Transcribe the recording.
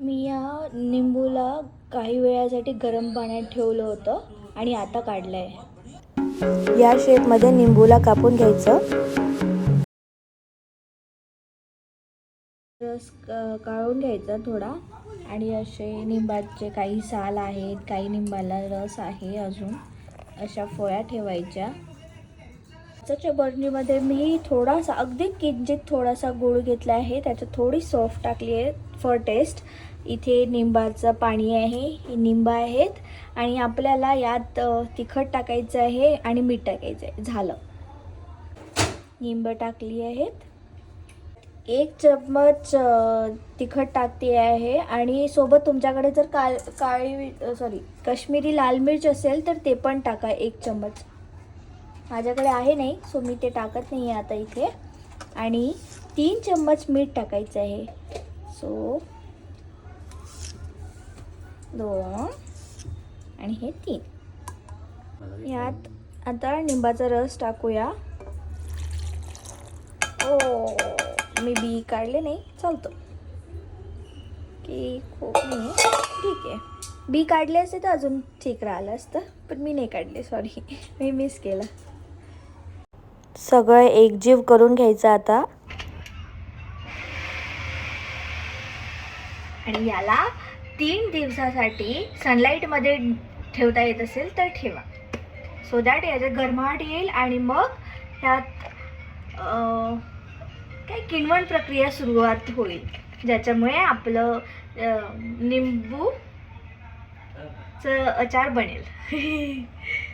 मी या निंबूला काही वेळासाठी गरम पाण्यात ठेवलं होतं आणि आता काढलं आहे या शेपमध्ये निंबूला कापून घ्यायचं. रस काढून घ्यायचा थोडा. आणि असे निंबाचे काही साल आहेत काही निंबाला रस आहे अजून. अशा फोळ्या ठेवायच्या. त्याच्या बरणीमध्ये मी थोडासा अगदी किंचित थोडासा गूळ घेतला आहे. त्याच्यात थोडी सॉफ्ट टाकली आहे. फॉर टेस्ट इथे निंबाचं पाणी आहे हे निंब आहेत. आणि आपल्याला यात तिखट टाकायचं आहे आणि मीठ टाकायचं आहे. झालं. निंब टाकली आहेत. एक चम्मच तिखट टाकते आहे. आणि सोबत तुमच्याकडे जर काळ काळी सॉरी कश्मीरी लाल मिर्च असेल तर ते पण टाका एक चम्मच. माझ्याकडे आहे नाही सो मी ते टाकत नाही आहे आता इथे. आणि तीन चम्मच मीठ टाकायचं आहे. सो दोन आणि हे तीन. यात आता निंबाचा रस टाकूया. ओ मी बी काढले नाही चालतो. की खूप नाही ठीक आहे. बी काढले असते तर अजून ठीक राहिलं असतं पण मी नाही काढले सॉरी मी मिस केलं. सगळं एकजीव करून घ्यायचं आता. आणि याला तीन दिवसासाठी सनलाईटमध्ये ठेवता येत असेल तर ठेवा. सो दॅट याच्यात गरमाट येईल आणि मग ह्यात काय किणवण प्रक्रिया सुरुवात होईल. ज्याच्यामुळे आपलं निंबू चं अचार बनेल.